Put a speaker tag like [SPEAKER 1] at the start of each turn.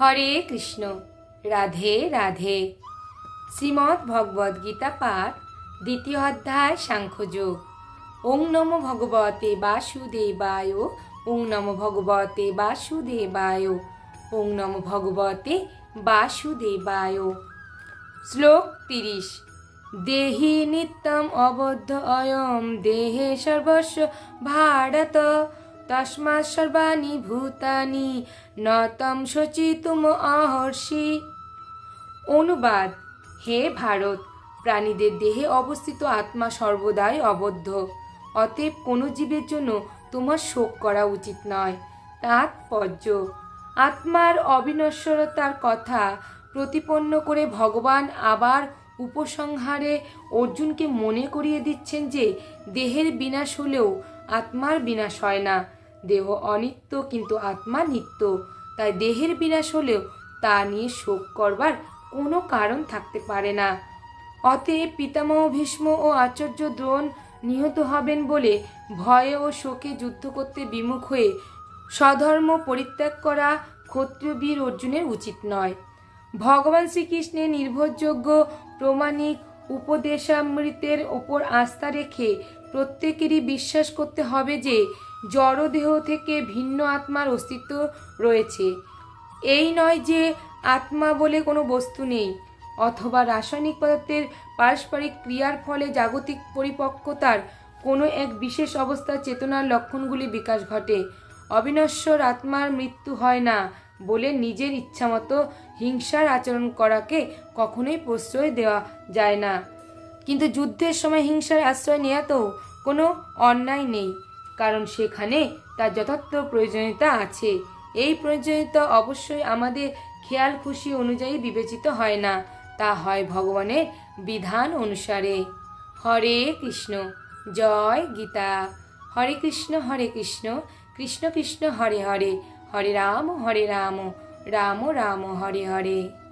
[SPEAKER 1] হরে কৃষ্ণ রাধে রাধে শ্রীমদ্ গীতা পাঠ দ্বিতীয় অধ্যায় সাংখ্যযোগ ওং নম ভগবতে বাসুদেবায় ওং নম ভগবতে বাসুদেবায় ওং নম ভগবতে বাসুদেবায় শ্লোক তিরিশ দেহি নিত্যম অবদ্ধ অয়ম দেহে সর্বস্ব ভারত তস্মা সর্বাণি ভূতানি নতম তুম অহর্ষি অনুবাদ হে ভারত প্রাণীদের দেহে অবস্থিত আত্মা সর্বদাই অবদ্ধ অতএব কোনো জীবের জন্য তোমার শোক করা উচিত নয় তাৎপর্য আত্মার অবিনশ্বরতার কথা প্রতিপন্ন করে ভগবান আবার উপসংহারে অর্জুনকে মনে করিয়ে দিচ্ছেন যে দেহের বিনাশ হলেও আত্মার বিনাশ হয় না দেহ অনিত্য কিন্তু আত্মা নিত্য তাই দেহের বিনাশ হলেও তা নিয়ে শোক করবার কোনো কারণ থাকতে পারে না অতএব পিতামহ ভীষ্ম ও আচার্য দ্রোণ নিহত হবেন বলে ভয়ে ও শোকে যুদ্ধ করতে বিমুখ হয়ে স্বধর্ম পরিত্যাগ করা ক্ষত্রবীর অর্জুনের উচিত নয় ভগবান শ্রীকৃষ্ণের নির্ভরযোগ্য প্রমাণিক উপদেশামৃতের ওপর আস্থা রেখে প্রত্যেকেরই বিশ্বাস করতে হবে যে জড়দেহ থেকে ভিন্ন আত্মার অস্তিত্ব রয়েছে এই নয় যে আত্মা বলে কোনো বস্তু নেই অথবা রাসায়নিক পদার্থের পারস্পরিক ক্রিয়ার ফলে জাগতিক পরিপক্কতার কোনো এক বিশেষ অবস্থার চেতনার লক্ষণগুলি বিকাশ ঘটে অবিনশ্বর আত্মার মৃত্যু হয় না বলে নিজের ইচ্ছামতো হিংসার আচরণ করাকে কখনোই প্রশ্রয় দেওয়া যায় না কিন্তু যুদ্ধের সময় হিংসার আশ্রয় নেওয়াতেও কোনো অন্যায় নেই কারণ সেখানে তার যথার্থ প্রয়োজনীয়তা আছে এই প্রয়োজনীয়তা অবশ্যই আমাদের খেয়াল খুশি অনুযায়ী বিবেচিত হয় না তা হয় ভগবানের বিধান অনুসারে হরে কৃষ্ণ জয় গীতা হরে কৃষ্ণ হরে কৃষ্ণ কৃষ্ণ কৃষ্ণ হরে হরে হরে রাম হরে রাম রাম রাম হরে হরে